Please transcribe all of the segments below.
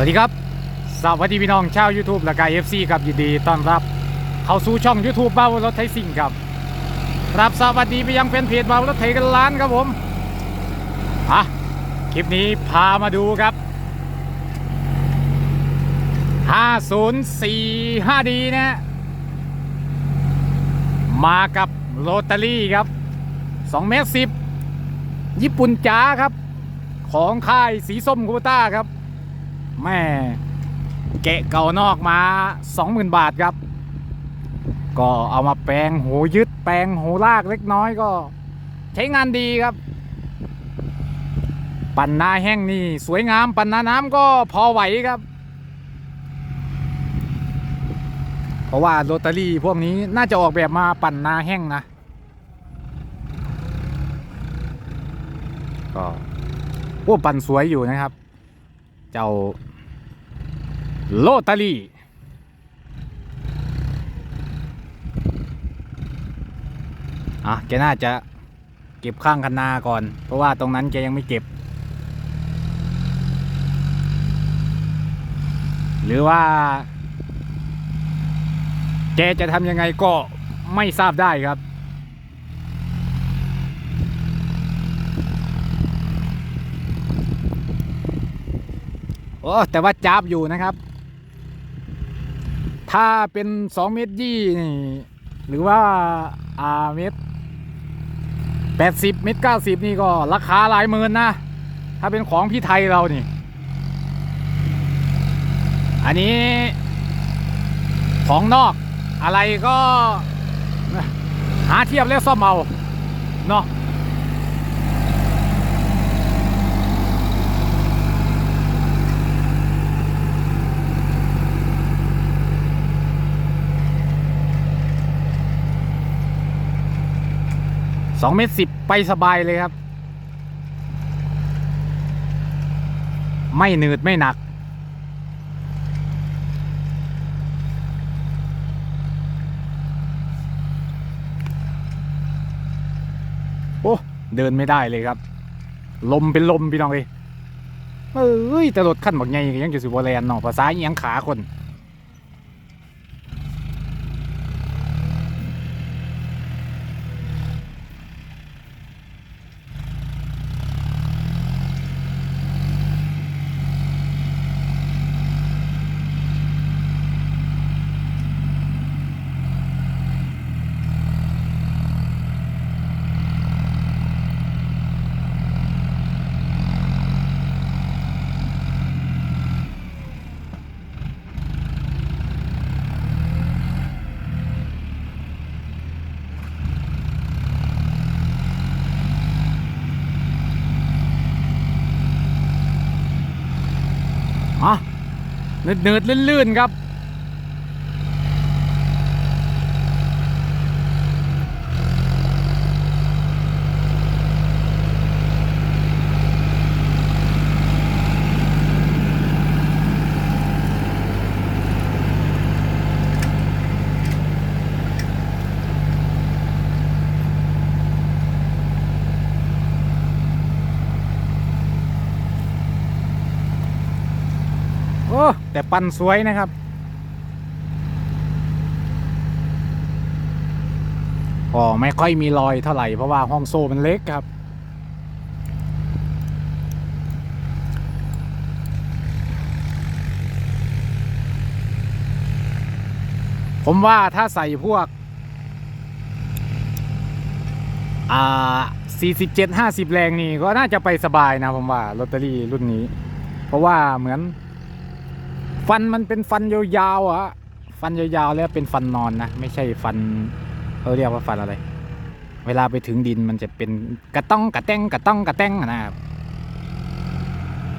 สวัสดีครับสวัสดีพี่น้องชาว YouTube และกาย FC ครับยินดีต้อนรับ เข้าสู่ช่อง YouTube บ้าวรถไทยสิ่งครับครับสวัสดีไปยังแฟนเพจบ้าวรถไทยกันล้านครับผมอะคลิปนี้พามาดูครับ 5045D นะฮะมากับโรตารี่ครับ2เมตร10 ญี่ปุ่นจ๋าครับ ของค่ายสีส้มคูต้าครับ แม่แกะเก่านอกมา 20,000 บาทครับ ก็เอามาแปลงหูยึดแปลงหูลากเล็กน้อยก็ ใช้งานดีครับ ปั่นนาแห้งนี่ สวยงามปั่นนาน้ำก็พอไหวครับ เพราะว่าโรตารี่พวกนี้น่าจะออกแบบมาปั่นนาแห้งนะก็พวกปั่นสวยอยู่นะครับ เจ้า โลตารีอะแกน่าจะเก็บข้างคันนาก่อน เพราะว่าตรงนั้นแกยังไม่เก็บ หรือว่า แกจะทำยังไงก็ไม่ทราบได้ครับ โอ้แต่ว่าจับอยู่นะครับ ถ้าเป็น2เมตรยี่นี่หรือว่าอ่าเมตร80เมตร90นี่ก็ราคาหลายหมื่นนะ ถ้าเป็นของพี่ไทยเรานี่ อันนี้ของนอกอะไรก็ หาเทียบแล้วซ่อมเอาเนาะ สองเมตรสิบไปสบายเลยครับ ไม่หนืดไม่หนัก โอ้ เดินไม่ได้เลยครับ ลมเป็นลมพี่น้องเลยเอ้ยแต่รถขั้นบักไงยังจะสิบวแลนเนาะภาษาอียังขาคน อะ เนืดเนืดๆลื่นๆครับ โอ้ แต่ปันสวยนะครับ ก็ไม่ค่อยมีรอยเท่าไหร่ เพราะว่าห้องโซ่มันเล็กครับ ผมว่าถ้าใส่พวกอ่า47 50 แรงนี่ก็น่าจะไปสบายนะผมว่าลอตเตอรี่รุ่นนี้ เพราะว่าเหมือน ฟันมันเป็นฟันยาวๆอะฟันยาวๆแล้วเป็นฟันนอนนะไม่ใช่ฟันเขาเรียกว่าฟันอะไร เวลาไปถึงดินมันจะเป็นกระต้องกระแตงกระต้องกระแตงนะครับ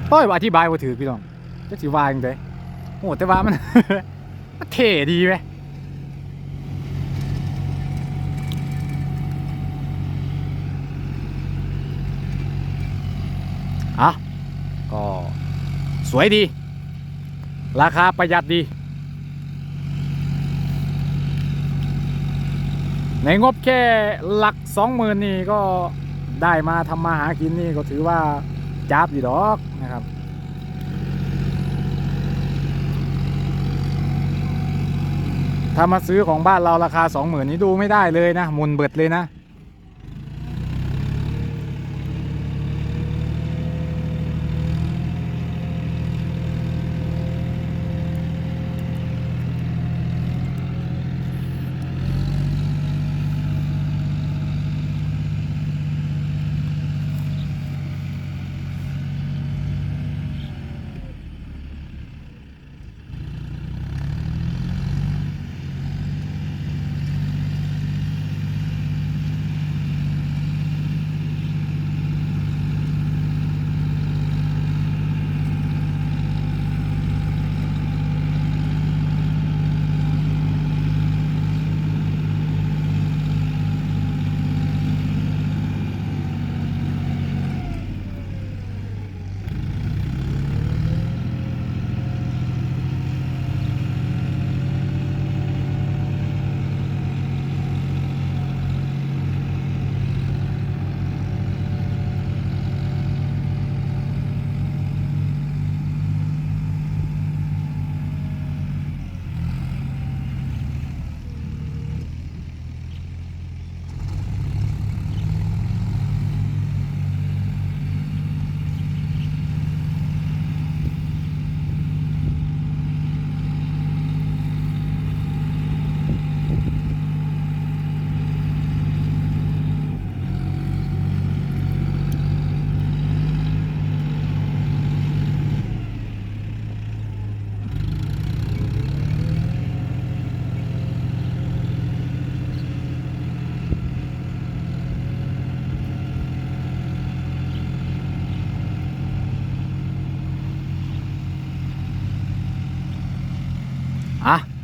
โอ้ยว่าอธิบายว่าถือพี่น้องจะสิว่าจังไงโอ้แต่ว่ามันมันเท่ดีไหมอะก็สวยดี ราคาประหยัดดี ในงบแค่หลักสองหมื่นนี่ก็ได้มาทำมาหากินนี่ก็ถือว่าจ้าบอยู่ดอกนะครับ ถ้ามาซื้อของบ้านเราราคาสองหมื่นนี้ดูไม่ได้เลยนะมุนเบิดเลยนะ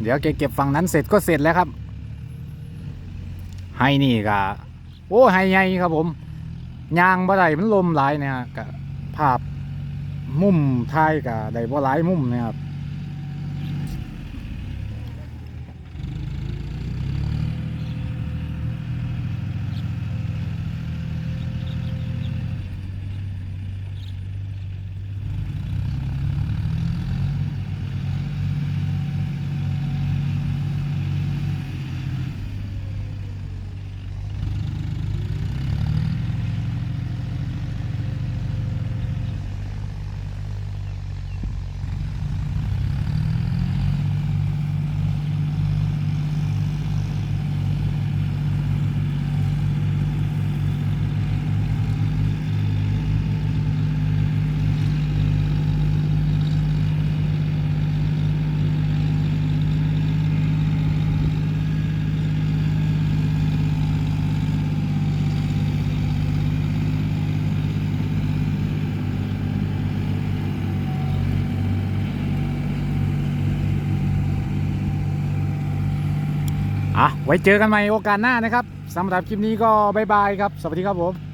เดี๋ยวแกเก็บฝั่งนั้นเสร็จก็เสร็จแล้วครับ ให้นี่กะโอ้ให้ใหญ่ครับผมยางบ่ได้มันลมหลายเนี่ยกะภาพมุมท้ายกะได้บ่หลายมุมเนะครับ อะไว้เจอกันใหม่โอกาสหน้านะครับสำหรับคลิปนี้ก็บายบายครับ สวัสดีครับผม